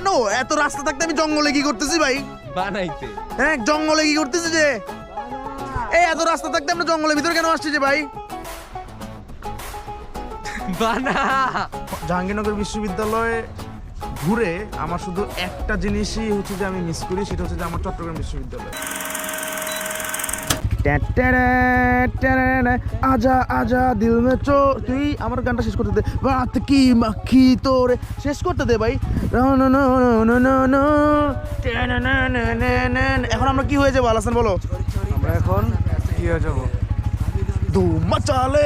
কেন? এত রাস্তা থাকতে আমি জঙ্গলে কি করতেছি ভাই? বানাইতে। হ্যাঁ জঙ্গলে কি করতেছি যে? এই এত রাস্তা থাকতে আমরা জঙ্গলের ভিতরে কেন আসছি যে ভাই? বানা। জাহাঙ্গীরনগর বিশ্ববিদ্যালয়ে ঘুরে আমার শুধু একটা জিনিসই হচ্ছে যে আমি মিস করি সেটা হচ্ছে যে আমার চট্টগ্রাম বিশ্ববিদ্যালয়। আজা আজা দিল মে চো তুই আমার গানটা শেষ করতে দে রাত কি মাখি তোরে শেষ করতে দে ভাই। এখন আমরা কি হয়ে যাব আলাসান বলো আমরা এখন কি হয়ে যাব ধুম টেনা।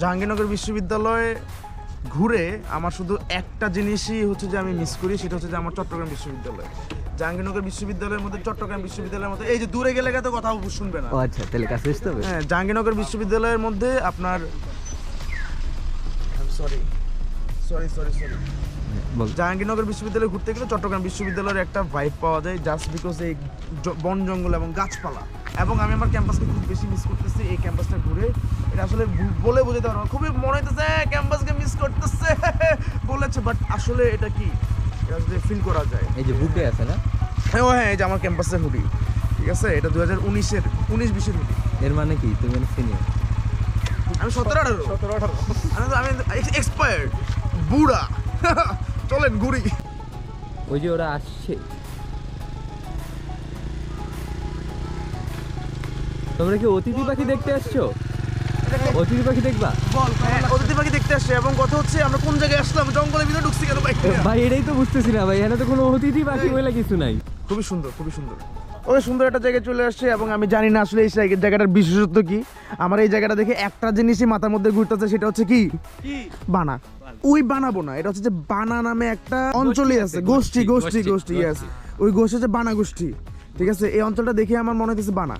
জাহাঙ্গীরনগর বিশ্ববিদ্যালয়ে ঘুরে আমার শুধু একটা জিনিসই হচ্ছে যে আমি মিস করি সেটা হচ্ছে যে আমার চট্টগ্রাম বিশ্ববিদ্যালয়। জাহাঙ্গীরনগর বিশ্ববিদ্যালয়ের মধ্যে চট্টগ্রাম বিশ্ববিদ্যালয়ের মধ্যে এই যে দূরে গেলে তো কথা শুনবে না। আচ্ছা তাহলে কাছে আসতে হবে হ্যাঁ জাহাঙ্গীরনগর বিশ্ববিদ্যালয়ের মধ্যে আপনার sorry sorry sorry sorry Jahangirnagar বিশ্ববিদ্যালয়ে ঘুরতে গেলে চট্টগ্রাম বিশ্ববিদ্যালয়ের একটা ভাইব পাওয়া যায় জাস্ট বিকজ এই বন জঙ্গল এবং গাছপালা। এবং আমি আমার ক্যাম্পাসকে খুব বেশি মিস করতেছি এই ক্যাম্পাসটা ঘুরে। এটা আসলে বলে বোঝাতে পারব না। খুবই মনে হইতেছে ক্যাম্পাসকে মিস করতেছে। বলেছে বাট আসলে এটা কি? এটা আসলে ফিল করা যায়। এই যে বুকে আছে না? হ্যাঁ ও হ্যাঁ এই যে আমার ক্যাম্পাসের হুডি ঠিক আছে? এটা দু হাজার উনিশের উনিশ বিশের হুডি এর মানে কি? তুমি সিনিয়র আমি সতেরো আঠারো। সতেরো আঠারো। আমি আমি এক্সপায়ার্ড বুড়া। চলেন ঘুরি। ওই যে ওরা আসছে। তোমরা কি অতিথি পাখি দেখতে আসছো? অতিথি পাখি দেখবা? হ্যাঁ, অতিথি পাখি দেখতে আসছে এবং কথা হচ্ছে আমরা কোন জায়গায় আসলাম? জঙ্গলের ভিতরে ঢুকছি কেন ভাই ভাই এটাই তো বুঝতেছি না ভাই এখানে তো কোনো অতিথি পাখি বলে কিছু নাই। খুবই সুন্দর খুবই সুন্দর। ওই সুন্দর একটা জায়গায় চলে আসছে এবং আমি জানি না আসলে এই জায়গাটার বিশেষত্ব কি। আমার এই জায়গাটা দেখে একটা জিনিসই মাথার মধ্যে ঘুরতেছে সেটা হচ্ছে কি? বানা। ওই বানাবো না এটা হচ্ছে যে বানা নামে একটা অঞ্চলই আছে গোষ্ঠী গোষ্ঠী গোষ্ঠী yes ওই গোষ্ঠী হচ্ছে বানা গোষ্ঠী ঠিক আছে? এই অঞ্চলটা দেখে আমার মনে হইতেছে বানা।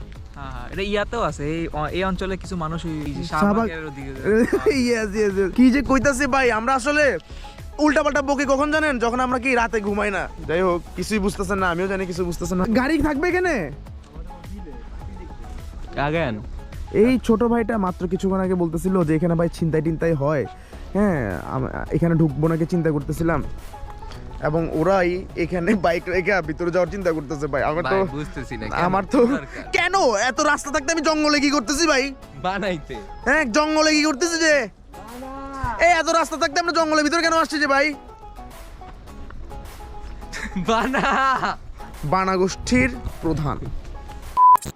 এটা ইয়াতেও আছে। এই অঞ্চলে কিছু মানুষ ওই যে শাহবাগ- শাহবাগের ওদিকে Yes, yes, yes. কি যে কইতাছে ভাই আমরা আসলে উল্টা পাল্টা বকে কখন জানেন? যখন আমরা কি রাতে ঘুমাই না। যাই হোক কিছুই বুঝতেছেন না আমিও জানি কিছু বুঝতেছেন না। গাড়ি থাকবে এখানে? আগেন। এই ছোট ভাইটা মাত্র কিছুক্ষণ আগে বলতেছিল যে এখানে ভাই ছিনতাই টিনতাই হয় হ্যাঁ এখানে ঢুকবো নাকি চিন্তা করতেছিলাম। এবং ওরাই এখানে বাইক রেখে ভিতরে যাওয়ার চিন্তা করতেছে ভাই। আমার তো বুঝতেছি না, আমার তো কেন? এত রাস্তা থাকতে আমি জঙ্গলে কি করতেছি ভাই? বানাইতে। হ্যাঁ জঙ্গলে কি করতেছি যে? এই এত রাস্তা থাকতে আমরা জঙ্গলের ভিতরে কেন আসছি যে ভাই? বানা। বানা গোষ্ঠীর প্রধান।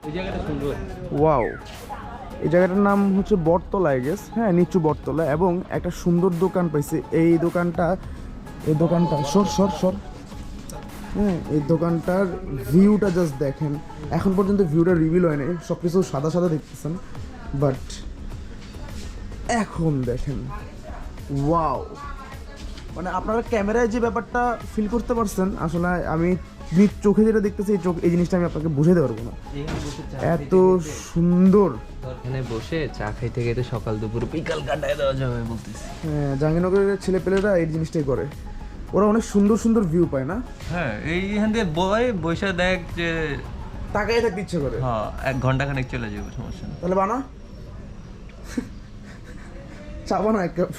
এই জায়গাটা সুন্দর। ওয়াও। এই জায়গাটার নাম হচ্ছে বটতলা আই গেস হ্যাঁ নিচু বটতলা। এবং একটা সুন্দর দোকান পাইছে। এই দোকানটা এই দোকানটা সর সর সর। হ্যাঁ এই দোকানটার ভিউটা জাস্ট দেখেন। এখন পর্যন্ত ভিউটা রিভিল হয়নি সব কিছু সাদা সাদা দেখতেছেন। বাট এখন দেখেন ওয়াও মানে আপনারা ক্যামেরায় যে ব্যাপারটা ফিল করতে পারছেন আসলে আমি নিজ চোখে যেটা দেখতেছি এই চোখ এই জিনিসটা আমি আপনাকে বুঝাতে পারব না। এত সুন্দর। এখানে বসে চা খাইতে খাইতে সকাল দুপুর বিকাল কাটায় দেওয়া যাবে বলতেছি। হ্যাঁ, জাহাঙ্গীরনগরের ছেলেপেলেরা এই জিনিসটাই করে। ওরা অনেক সুন্দর সুন্দর ভিউ পায় না? হ্যাঁ এইখান দিয়ে বয় বৈশা দেখ যে তাকাই থাকতে ইচ্ছে করে। হ্যাঁ এক ঘণ্টা খানেক চলে যাবে সমস্যা নেই। তাহলে বানা। চা না এক কাপ।